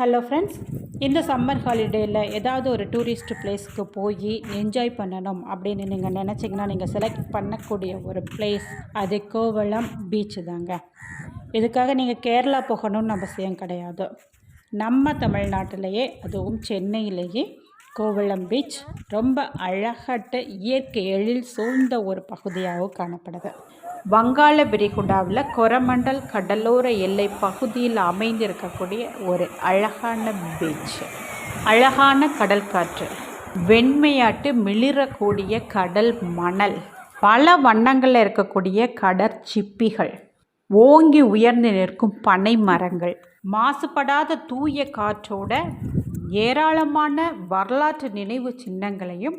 Hello friends இந்த summer ஹாலிடேயில் ஏதாவது ஒரு டூரிஸ்ட் பிளேஸ்க்கு போய் என்ஜாய் பண்ணணும் அப்படின்னு நீங்கள் நினச்சிங்கன்னா நீங்கள் செலக்ட் பண்ணக்கூடிய ஒரு பிளேஸ் அது கோவளம் பீச்சு தாங்க. இதுக்காக நீங்கள் கேரளா போகணும்னு அவசியம் கிடையாது. நம்ம தமிழ்நாட்டிலேயே அதுவும் சென்னையிலேயே கோவளம் பீச் ரொம்ப அழகாட்ட இயற்கை எழில் சூழ்ந்த ஒரு பகுதியாகவும் காணப்படுது. வங்காள விரிகுடாவில் கொரமண்டல் கடலோர எல்லை பகுதியில் அமைந்திருக்கக்கூடிய ஒரு அழகான பீச் அழகான கடல் காற்று. வெண்மையாட்டு மிளிரக்கூடிய கடல் மணல். பல வண்ணங்களில் இருக்கக்கூடிய கடற்சிப்பிகள் ஓங்கி உயர்ந்து நிற்கும் பனை மரங்கள். மாசுபடாத தூய காற்றோட ஏராளமான வரலாற்று நினைவு சின்னங்களையும்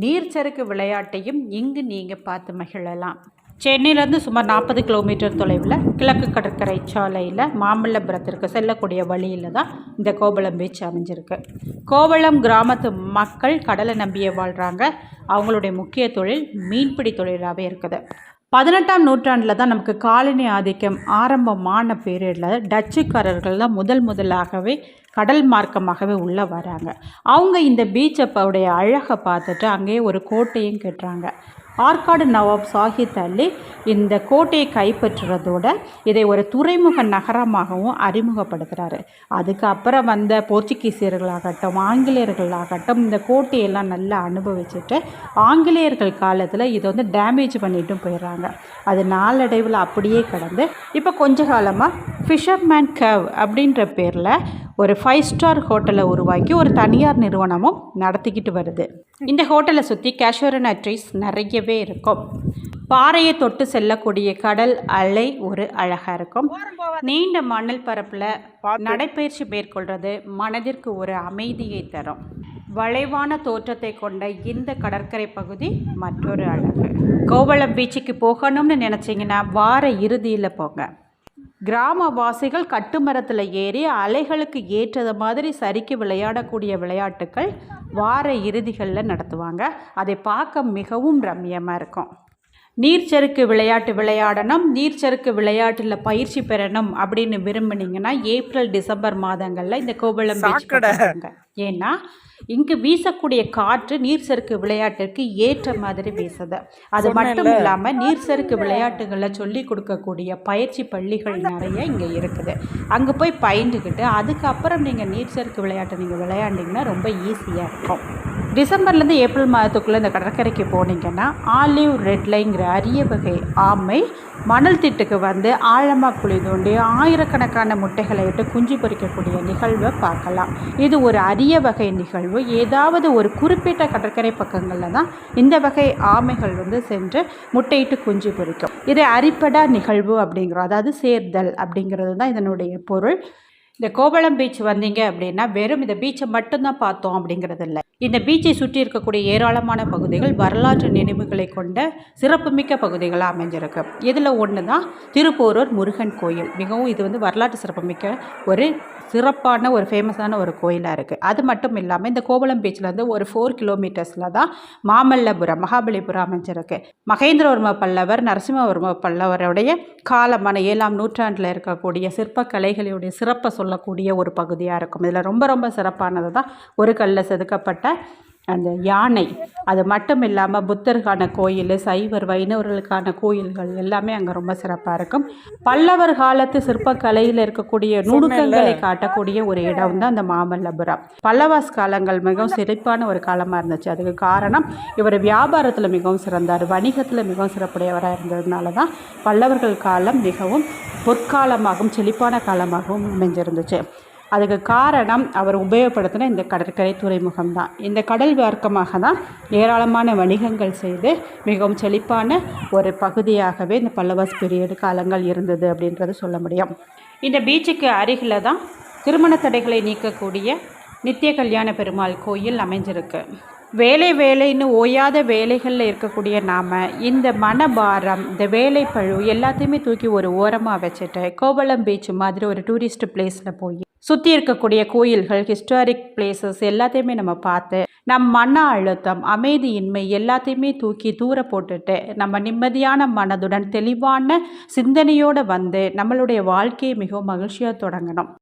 நீர்ச்சறுக்கு விளையாட்டையும் இங்கு நீங்கள் பார்த்து மகிழலாம். சென்னையிலேருந்து சுமார் நாற்பது கிலோமீட்டர் தொலைவில் கிழக்கு கடற்கரை சாலையில் மாமல்லபுரத்திற்கு செல்லக்கூடிய வழியில் தான் இந்த கோவளம் பீச் அமைஞ்சிருக்கு. கோவளம் கிராமத்து மக்கள் கடலை நம்பியே வாழ்கிறாங்க அவங்களுடைய முக்கிய தொழில் மீன்பிடி தொழிலாகவே இருக்குது. பதினெட்டாம் நூற்றாண்டில் தான் நமக்கு காலனி ஆதிக்கம் ஆரம்பமான பீரியடில் டச்சுக்காரர்கள் தான் முதல் முதலாகவே கடல் மார்க்கமாகவே உள்ளே வராங்க. அவங்க இந்த பீச்சை உடைய அழகை பார்த்துட்டு அங்கேயே ஒரு கோட்டையும் கட்டுறாங்க. ஆற்காடு நவாப் சாஹித் அலி இந்த கோட்டையை கைப்பற்றுறதோட இதை ஒரு துறைமுக நகரமாகவும் அறிமுகப்படுத்துகிறாரு அதுக்கப்புறம் வந்த போர்ச்சுகீசியர்களாகட்டும் ஆங்கிலேயர்களாகட்டும் இந்த கோட்டையெல்லாம் நல்லா அனுபவிச்சுட்டு ஆங்கிலேயர்கள் காலத்தில் இதை வந்து டேமேஜ் பண்ணிட்டும் போயிடுறாங்க. அது நாளடைவில் அப்படியே கடந்து இப்போ கொஞ்ச காலமாக ஃபிஷர்மேன் கவ் அப்படின்ற பேரில் ஒரு ஃபைவ் ஸ்டார் ஹோட்டலை உருவாக்கி ஒரு தனியார் நிறுவனமும் நடத்திக்கிட்டு வருது. இந்த ஹோட்டலை சுற்றி கேஷுவரன் ட்ரீஸ் நிறையவே இருக்கும். பாறையை தொட்டு செல்லக்கூடிய கடல் அலை ஒரு அழகாக இருக்கும். நீண்ட மணல் பரப்பில் நடைப்பயிற்சி மேற்கொள்வது மனதிற்கு ஒரு அமைதியை தரும். வளைவான தோற்றத்தை கொண்ட இந்த கடற்கரை பகுதி மற்றொரு அழகு. கோவளம் பீச்சுக்கு போகணும்னு நினச்சிங்கன்னா வார இறுதியில் போங்க. கிராமவாசிகள் கட்டுமரத்தில் ஏறி அலைகளுக்கு ஏற்றது மாதிரி சரிக்கு விளையாடக்கூடிய விளையாட்டுக்கள் வார இறுதிகளில் நடத்துவாங்க. அதை பார்க்க மிகவும் ரம்மியமாக இருக்கும். நீர்ச்சறுக்கு விளையாட்டு விளையாடணும் நீர்ச்சறுக்கு விளையாட்டில் பயிற்சி பெறணும் அப்படின்னு விரும்புனீங்கன்னா ஏப்ரல் டிசம்பர் மாதங்களில் இந்த கோவளம் பீச் ஏன்னா இங்கு வீசக்கூடிய காற்று நீர் சறுக்கு விளையாட்டிற்கு ஏற்ற மாதிரி வீசுது. அது மட்டும் இல்லாமல் நீர் சறுக்கு விளையாட்டுகளில் சொல்லி கொடுக்கக்கூடிய பயிற்சி பள்ளிகள் நிறைய இங்கே இருக்குது. அங்கே போய் பயின்றுக்கிட்டு அதுக்கப்புறம் நீங்கள் நீர் சறுக்கு விளையாட்டை நீங்கள் விளையாண்டிங்கன்னா ரொம்ப ஈஸியாக இருக்கும். டிசம்பர்லேருந்து ஏப்ரல் மாதத்துக்குள்ளே இந்த கடற்கரைக்கு போனீங்கன்னா ஆலிவ் ரெட்லைங்கிற அரிய வகை ஆமை மணல் திட்டுக்கு வந்து ஆழமாக குழி தோண்டி ஆயிரக்கணக்கான முட்டைகளை விட்டு குஞ்சு பொறிக்கக்கூடிய நிகழ்வை பார்க்கலாம். இது ஒரு அரிய வகை நிகழ்வு. ஏதாவது ஒரு குறிப்பிட்ட கடற்கரை பக்கங்களில் தான் இந்த வகை ஆமைகள் வந்து சென்று முட்டையிட்டு குஞ்சு பொறிக்கும். இது அரிப்படா நிகழ்வு அப்படிங்கிறோம். அதாவது சேர்தல் அப்படிங்கிறது தான் இதனுடைய பொருள். இந்த கோவளம் பீச் வந்தீங்க அப்படின்னா வெறும் இந்த பீச்சை மட்டும்தான் பார்த்தோம் அப்படிங்கிறது இல்லை. இந்த பீச்சை சுற்றி இருக்கக்கூடிய ஏராளமான பகுதிகள் வரலாற்று நினைவுகளை கொண்ட சிறப்புமிக்க பகுதிகளாக அமைஞ்சிருக்கு. இதில் ஒன்று தான் திருப்போரூர் முருகன் கோயில். மிகவும் இது வந்து வரலாற்று சிறப்புமிக்க ஒரு சிறப்பான ஒரு ஃபேமஸான ஒரு கோயிலாக இருக்குது அது மட்டும் இல்லாமல் இந்த கோவளம் பீச்சில் ஒரு ஃபோர் கிலோமீட்டர்ஸில் தான் மாமல்லபுரம் மகாபலிபுரம் அமைஞ்சிருக்கு. மகேந்திரவர்ம பல்லவர் நரசிம்மவர்ம பல்லவருடைய காலமான ஏழாம் நூற்றாண்டில் இருக்கக்கூடிய சிற்பக்கலைகளுடைய சிறப்பை சொல்லக்கூடிய ஒரு பகுதியாக இருக்கும். இதில் ரொம்ப ரொம்ப சிறப்பானது தான் ஒரு கல்லில் செதுக்கப்பட்ட அந்த யானை அது மட்டும் இல்லாமல் புத்தருக்கான கோயில் சைவர் வைணவர்களுக்கான கோயில்கள் எல்லாமே அங்கே ரொம்ப சிறப்பாக இருக்கும். பல்லவர் காலத்து சிற்பக்கலையில் இருக்கக்கூடிய நுணுக்கங்களை காட்டக்கூடிய ஒரு இடம் தான் அந்த மாமல்லபுரம். பல்லவாஸ் காலங்கள் மிகவும் சிறப்பான ஒரு காலமாக இருந்துச்சு. அதுக்கு காரணம் இவர் வியாபாரத்தில் மிகவும் சிறந்தார். வணிகத்தில் மிகவும் சிறப்புடையவராக இருந்ததுனால தான் பல்லவர்கள் காலம் மிகவும் பொற்காலமாகவும் செழிப்பான காலமாகவும் அமைஞ்சிருந்துச்சு. அதுக்கு காரணம் அவர் உபயோகப்படுத்தின இந்த கடற்கரை துறைமுகம் தான் இந்த கடல் வர்க்கமாக தான் ஏராளமான வணிகங்கள் செய்து மிகவும் செழிப்பான ஒரு பகுதியாகவே இந்த பல்லவாஸ் பீரியடு காலங்கள் இருந்தது அப்படின்றது சொல்ல முடியும். இந்த பீச்சுக்கு அருகில் தான் திருமண தடைகளை நீக்கக்கூடிய நித்திய கல்யாண பெருமாள் கோயில் அமைஞ்சிருக்கு. வேலை வேலைன்னு ஓயாத வேலைகளில் இருக்கக்கூடிய நாம் இந்த மனபாரம் இந்த வேலை பழு எல்லாத்தையுமே தூக்கி ஒரு ஓரமாக வச்சுட்டு கோவளம் பீச் மாதிரி ஒரு டூரிஸ்ட் பிளேஸில் போய் சுற்றி இருக்கக்கூடிய கோயில்கள் ஹிஸ்டாரிக் பிளேசஸ் எல்லாத்தையுமே நம்ம பார்த்து நம் மன அழுத்தம் அமைதியின்மை எல்லாத்தையுமே தூக்கி தூர போட்டுட்டு நம்ம நிம்மதியான மனதுடன் தெளிவான சிந்தனையோடு வந்து நம்மளுடைய வாழ்க்கையை மிகவும் மகிழ்ச்சியாக தொடங்கணும்.